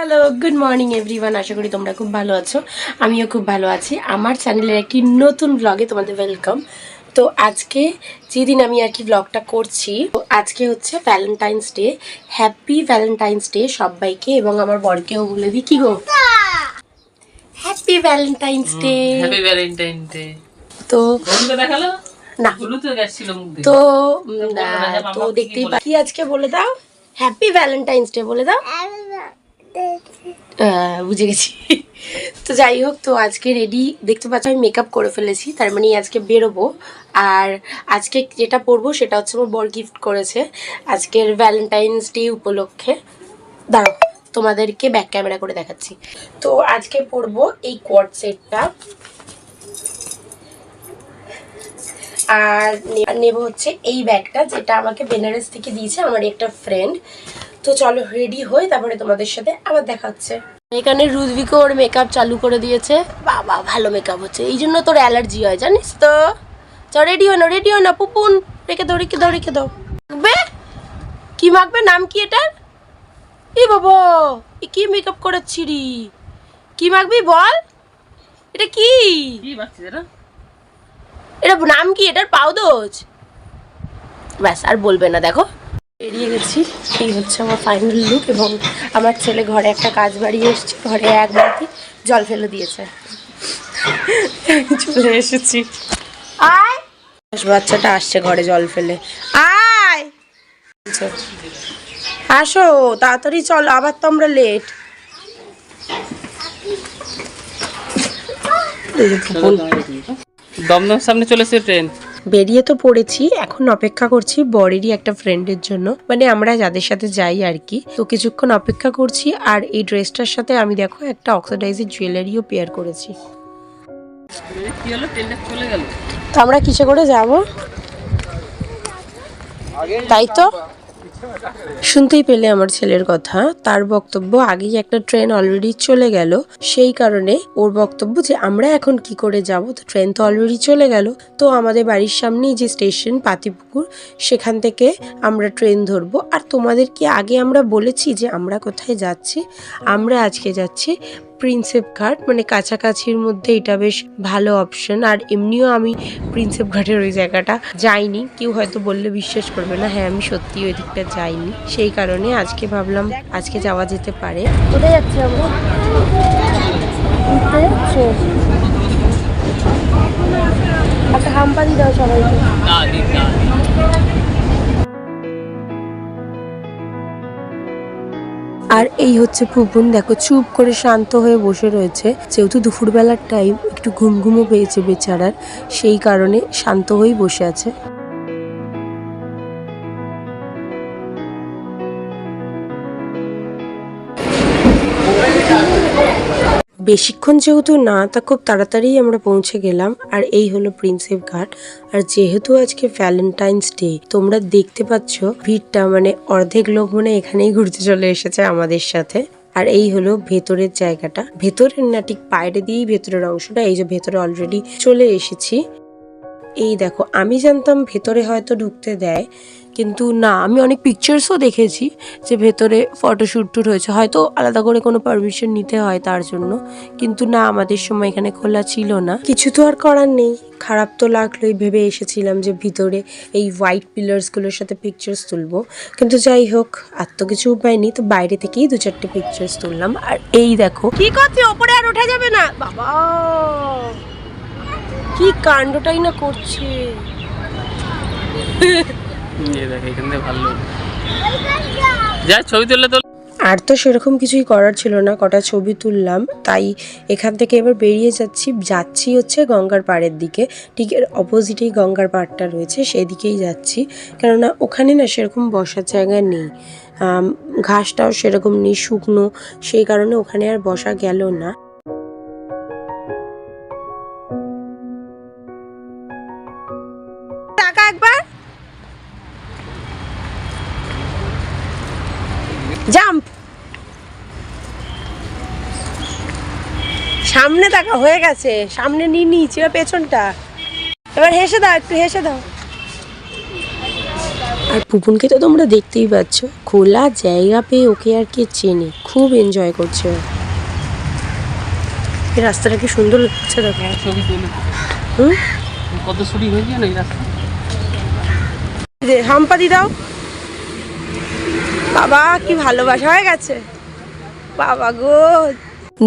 Hello good morning everyone আশা করি তোমরা খুব ভালো আছো। আমিও খুব ভালো আছি। আমার চ্যানেলের একটি নতুন ব্লগে তোমাদের ওয়েলকাম তো আজকে যেদিন আমি আর কি ব্লগটা করছি তো আজকে হচ্ছে Valentine's Day happy Valentine's Day সবাইকে এবং আমার বরকেও বলে দিই। কি গো? Happy Valentine's Day happy Valentine Day তো দেখাল? না। হলুদ হয়ে গেছিল মুখ তো তো দেখতেই পা- কি আজকে বলে দাও? হ্যাপি ভ্যালেন্টাইন্স ডে বলে দাও। বুঝে গেছি। তো যাই হোক, তো আজকে রেডি দেখতে পাচ্ছ আমি মেকআপ করে ফেলেছি, তার মানে আজকে বেরোবো। আর আজকে যেটা পরবো সেটা হচ্ছে আমার বর গিফট করেছে, আজকের ভ্যালেন্টাইন্স ডে উপলক্ষে। দাঁড়াও, তোমাদেরকে ব্যাক ক্যামেরা করে দেখাচ্ছি। তো আজকে পরবো এই কোয়ার্ড সেটটা আর নেব হচ্ছে এই ব্যাগটা যেটা আমাকে বেনারস থেকে দিয়েছে আমার একটা ফ্রেন্ড তো চলো রেডি হই তারপরে তোমাদের সাথে আবার দেখা হচ্ছে। এখানে রুদ্বিকে ওর মেকআপ চালু করে দিয়েছে। বাবা, ভালো মেকআপ হচ্ছে। এই জন্য তোর অ্যালার্জি হয়, জানিস তো? চ রেডি হয় না রেডি হয় না পুপুন। রেখে দাও রেখে দাও রেখে দাও। মাখবে? কি মাখবে? নাম কি এটার? এ বাবা কি মেকআপ করাচ্ছি রি কি মাখবি বল? এটা কি? এটা নাম কি? এটার পাউদোজ ব্যাস, আর বলবে না, দেখো। বেরিয়ে গেছি। এই হচ্ছে আমার ফাইনাল লুক এবং আমার ছেলে ঘরে একটা কাজ বাড়িয়ে এসছে। ঘরে এক বালতি জল ফেলে দিয়েছে। চলে এসেছি। আয়! বাচ্চাটা আসছে ঘরে জল ফেলে। আয়। আসো, তাড়াতাড়ি চল, আবার তো আমরা লেট দমদম সামনে চলেছে ট্রেন। বেরিয়ে তো পড়েছি এখন অপেক্ষা করছি বরেরই একটা ফ্রেন্ডের জন্য। মানে আমরা যাদের সাথে যাই আর কি তো কিছুক্ষণ অপেক্ষা করছি আর এই ড্রেসটার সাথে আমি দেখো একটা অক্সিডাইজের জুয়েলারিও পেয়ার করেছি। কি হলো? ট্রেনটা চলে গেল? তো আমরা কিসে করে যাব? তাই তো? শুনতেই পেলে আমার ছেলের কথা। তার বক্তব্য আগেই একটা ট্রেন অলরেডি চলে গেল। সেই কারণে ওর বক্তব্য যে আমরা এখন কি করে যাব, তো ট্রেন তো অলরেডি চলে গেল। তো আমাদের বাড়ির সামনেই যে স্টেশন পাতিপুকুর, সেখান থেকে আমরা ট্রেন ধরবো। আর তোমাদেরকে আগে আমরা বলেছি যে আমরা কোথায় যাচ্ছি? আমরা আজকে যাচ্ছি প্রিন্সেপ ঘাট মানে কাছাকাছির মধ্যে এটা বেশ ভালো অপশন আর এমনিও আমি প্রিন্সেপ ঘাটের ওই জায়গাটা যাইনি। কেউ হয়তো বললে বিশ্বাস করবে না হ্যাঁ আমি সত্যি ওই দিকটা যাইনি। সেই কারণে আজকে ভাবলাম আজকে যাওয়া যেতে পারে। কোথায় যাচ্ছি আমরা? দাও সবাইকে। না আর এই হচ্ছে পুপুন দেখো চুপ করে শান্ত হয়ে বসে রয়েছে। যেহেতু দুপুরবেলার টাইম একটু ঘুম ঘুমও পেয়েছে বেচারার সেই কারণে শান্ত হয়েই বসে আছে। বেশিক্ষণ যেহেতু না, তা খুব তাড়াতাড়ি আমরা পৌঁছে গেলাম। আর এই হলো প্রিন্সেপ ঘাট। আর যেহেতু আজকে ভ্যালেন্টাইন্স ডে তোমরা দেখতে পাচ্ছ ভিড়টা মানে অর্ধেক লোক মানে এখানেই ঘুরতে চলে এসেছে আমাদের সাথে। আর এই হলো ভেতরের জায়গাটা। ভেতরের না, ঠিক বাইরে দিয়েই ভেতরের অংশটা। এই যে ভেতরে অলরেডি চলে এসেছি। এই দেখো, আমি জানতাম ভেতরে হয়তো ঢুকতে দেয়। কিন্তু না আমি অনেক পিকচার্সও দেখেছি যে ভেতরে ফটোশ্যুট টুট হয়েছে। হয়তো আলাদা করে কোনো পারমিশন নিতে হয় তার জন্য কিন্তু না আমাদের সময় এখানে খোলা ছিল না। কিছু তো আর করার নেই। খারাপ তো লাগলোই ভেবে এসেছিলাম যে ভিতরে এই হোয়াইট পিলার্সগুলোর সাথে পিকচার্স তুলবো। কিন্তু যাই হোক আর তো কিছু উপায় নেই তো বাইরে থেকেই দু চারটে পিকচার্স তুললাম। আর এই দেখো কি করছে? ওপরে আর ওঠা যাবে না? বাবা! কি কাণ্ডটাই না করছে। আর তো সেরকম কিছুই করার ছিল না, কটা ছবি তুললাম। তাই এখান থেকে এবার বেরিয়ে যাচ্ছি যাচ্ছি হচ্ছে গঙ্গার পাড়ের দিকে। ঠিক এর অপোজিটেই গঙ্গার পাড়টা রয়েছে, সেদিকেই যাচ্ছি। কেননা ওখানে না সেরকম বসার জায়গা নেই। ঘাসটাও সেরকম নেই, শুকনো। সেই কারণে ওখানে আর বসা গেল না। সামনে তাকা হয়ে গেছে। সামনে নিয়ে নিয়েছি পেছনটা। এবার হেসে দাও একটু হেসে দাও। আর পুপুনকে তো তোমরা দেখতেই পাচ্ছ খোলা জায়গা পেয়ে ওকে আর কে চেনে খুব এনজয় করছে এই রাস্তাটা কি সুন্দর লাগছে দেখো। হ্যাঁ ছবি তুলে হুম? কত ছুটি না এই রাস্তা? দে, হাম্পাদি দাও। বাবা কি ভালোবাসা হয়ে গেছে। বাবা গো।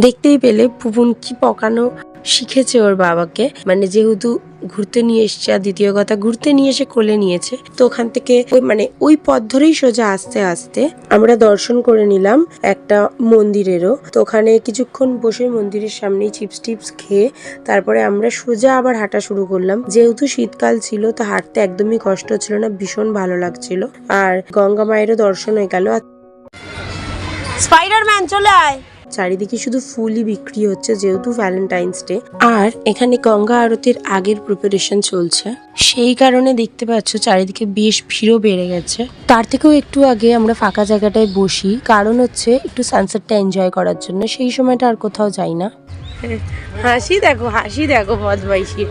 দেখতেই পেলে পুপুন কি পকানো শিখেছে ওর বাবাকে। মানে যেহেতু ঘুরতে নিয়ে এসছে আর দ্বিতীয় কথা, ঘুরতে নিয়ে এসে কোলে নিয়েছে, তো ওখান থেকে ওই মানে ওই পথ ধরেই সোজা আস্তে আস্তে আমরা দর্শন করে নিলাম একটা মন্দিরেরও। তো ওখানে কিছুক্ষণ বসে মন্দিরের সামনেই চিপস টিপস খেয়ে তারপরে আমরা সোজা আবার হাঁটা শুরু করলাম। যেহেতু শীতকাল ছিল, তো হাঁটতে একদমই কষ্ট ছিল না, ভীষণ ভালো লাগছিল। আর গঙ্গা মায়েরও দর্শন হয়ে গেল। স্পাইডারম্যান, চলে আয়। চারিদিকে শুধু ফুলই বিক্রি হচ্ছে যেহেতু ভ্যালেন্টাইন্স ডে আর এখানে গঙ্গা আরতির আগের প্রিপারেশন চলছে। সেই কারণে দেখতে পাচ্ছ চারিদিকে বেশ ভিড়ও বেড়ে গেছে। তার থেকেও একটু আগে আমরা ফাঁকা জায়গাটায় বসি। কারণ হচ্ছে একটু সানসেটটা এনজয় করার জন্য। সেই সময়টা আর কোথাও যাই না। হাসি দেখো হাসি দেখো বদমাইশির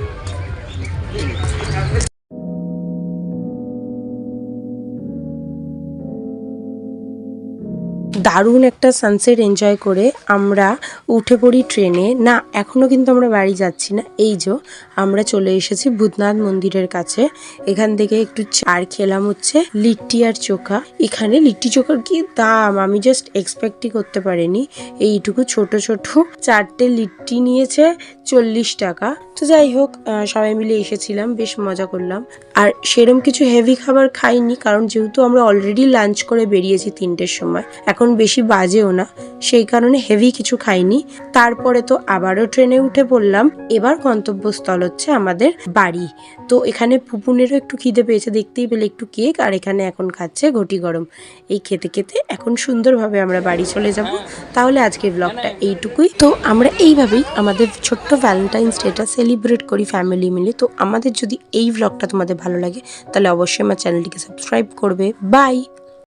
দারুণ একটা সানসেট এনজয় করে আমরা উঠে পড়ি ট্রেনে না এখনও কিন্তু আমরা বাড়ি যাচ্ছি না। এই যে, আমরা চলে এসেছি ভূতনাথ মন্দিরের কাছে। এখান থেকে একটু চার খেলাম হচ্ছে লিট্টি আর চোখা। এখানে লিট্টি চোখার কি দাম? আমি জাস্ট এক্সপেক্টই করতে পারিনি। এইটুকু ছোট ছোট। চারটে লিট্টি নিয়েছে চল্লিশ টাকা। তো যাই হোক সবাই মিলে এসেছিলাম, বেশ মজা করলাম। আর সেরম কিছু হেভি খাবার খাইনি, কারণ যেহেতু আমরা অলরেডি লাঞ্চ করে বেরিয়েছি তিনটের সময়। এখন বেশি বাজেও না, সেই কারণে হেভি কিছু খাইনি। তারপরে তো আবারও ট্রেনে উঠে পড়লাম। এবার গন্তব্যস্থল হচ্ছে আমাদের বাড়ি। তো এখানে পুপুনেরও একটু খিদে পেয়েছে, দেখতেই পেলে একটু কেক আর এখানে এখন খাচ্ছে ঘটি গরম। এই খেতে খেতে এখন সুন্দরভাবে আমরা বাড়ি চলে যাব। তাহলে আজকের ব্লগটা এইটুকুই। তো আমরা এইভাবেই আমাদের ছোট্ট ভ্যালেন্টাইন্স ডেটা সেলিব্রেট করি ফ্যামিলি মিলে। তো আমাদের যদি এই ব্লগটা তোমাদের ভালো লাগে, তাহলে অবশ্যই আমার চ্যানেলটিকে সাবস্ক্রাইব করবে। বাই